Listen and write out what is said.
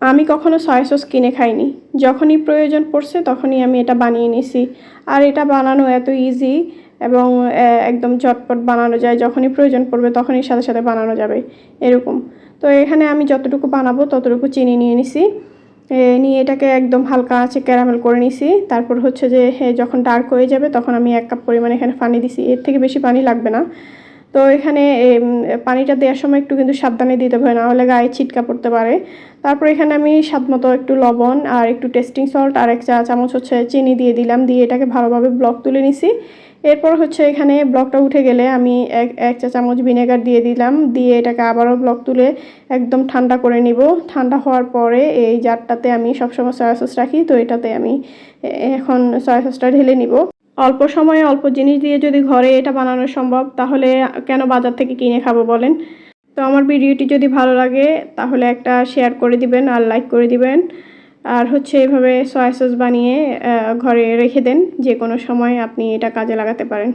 আমি কখনো soya sauce কিনে খাইনি। যখনই প্রয়োজন পড়ছে তখনই আমি এটা বানিয়ে নিছি। আর এটা বানানো এত ইজি এবং একদম ঝটপট বানানো যায়। যখনই প্রয়োজন পড়বে তখনই সাথে সাথে বানানো যাবে। এরকম। তো এখানে আমি যতটুকু বানাবো ততটুকু চিনি নিয়ে নিছি। নিয়ে এটাকে একদম হালকা আছে ক্যারামেল করে নিছি। তারপর হচ্ছে যে যখন ডার্ক হয়ে যাবে তখন আমি এক কাপ পরিমাণে এখানে পানি দিছি। এর থেকে বেশি পানি লাগবে না। তো এখানে পানিটা দেওয়ার সময় একটু কিন্তু সাবধানে দিতে হবে না হলে গায়ে ছিটকা পড়তে পারে। তারপর এখানে আমি স্বাদ মতো একটু লবণ আর একটু টেস্টিং সল্ট আর এক চা চামচ হচ্ছে চিনি দিয়ে দিলাম, দিয়ে এটাকে ভালোভাবে ব্লক তুলে নিছি। এরপর হচ্ছে এখানে ব্লকটা উঠে গেলে আমি এক এক চা চামচ ভিনেগার দিয়ে দিলাম, দিয়ে এটাকে আবারও ব্লক তুলে একদম ঠান্ডা করে নিব। ঠান্ডা হওয়ার পরে এই জারটাতে আমি সবসময় সয়া সস রাখি, তো এটাতে আমি এখন সয়া সসটা ঢেলে নিব। অল্প সময়ে অল্প জিনিস দিয়ে যদি ঘরে এটা বানানো সম্ভব, তাহলে কেন বাজার থেকে কিনে খাব বলেন? তো আমার ভিডিওটি যদি ভালো লাগে, তাহলে একটা শেয়ার করে দিবেন আর লাইক করে দিবেন। আর হচ্ছে এভাবে সয়া সস বানিয়ে ঘরে রেখে দেন যে কোনো সময় আপনি এটা কাজে লাগাতে পারেন।